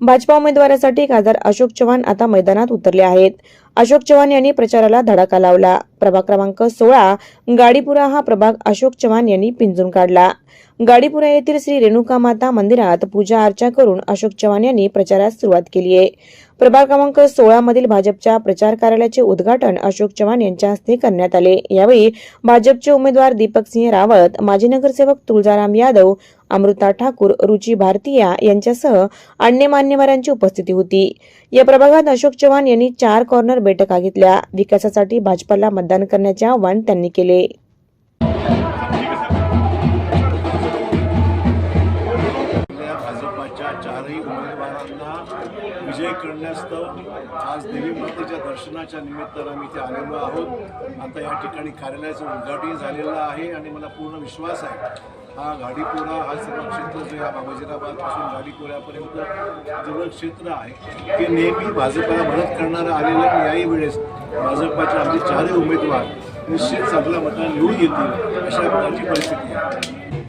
भाजपा उमेदवारासाठी खासदार अशोक चव्हाण आता मैदानात उतरले आहेत. अशोक चव्हाण यांनी प्रचाराला धडाका लावला. प्रभाग क्रमांक सोळा गाडीपुरा हा प्रभाग अशोक चव्हाण यांनी पिंजून काढला. गाडीपुरा येथील श्री रेणुका माता मंदिरात पूजा अर्चा करून अशोक चव्हाण यांनी प्रचारास सुरुवात केली आहे. प्रभाग क्रमांक सोळा मधील भाजपच्या प्रचार कार्यालयाचे उद्घाटन अशोक चव्हाण यांच्या हस्ते करण्यात आले. यावेळी भाजपचे उमेदवार दीपक सिंह रावत माजी नगरसेवक तुळजाराम यादव अमृता ठाकूर रुची भारतीया यांच्यासह अन्य मान्यवरांची उपस्थिती होती. या प्रभागात अशोक चव्हाण यांनी चार कॉर्नर बैठका घेतल्या. विकासासाठी भाजपाला मतदान करण्याचे आवाहन त्यांनी केले. चारही उमेदवारांना विजय करण्यास्तव आज देवी मातेच्या दर्शनाच्या निमित्तानं आम्ही इथे आलेलो आहोत. आता या ठिकाणी कार्यालयाचं उद्घाटन झालेलं आहे आणि मला पूर्ण विश्वास आहे हा गाडीपोरा हा सर्व क्षेत्र जे या वजिराबादपासून गाडीपोऱ्यापर्यंत क्षेत्र आहे ते नेहमी भाजपाला मदत करणारं आलेलं आणि याही वेळेस भाजपाचे आमचे चारही उमेदवार निश्चित चांगल्या मतदान निवडून येतील अशा प्रकारची परिस्थिती आहे.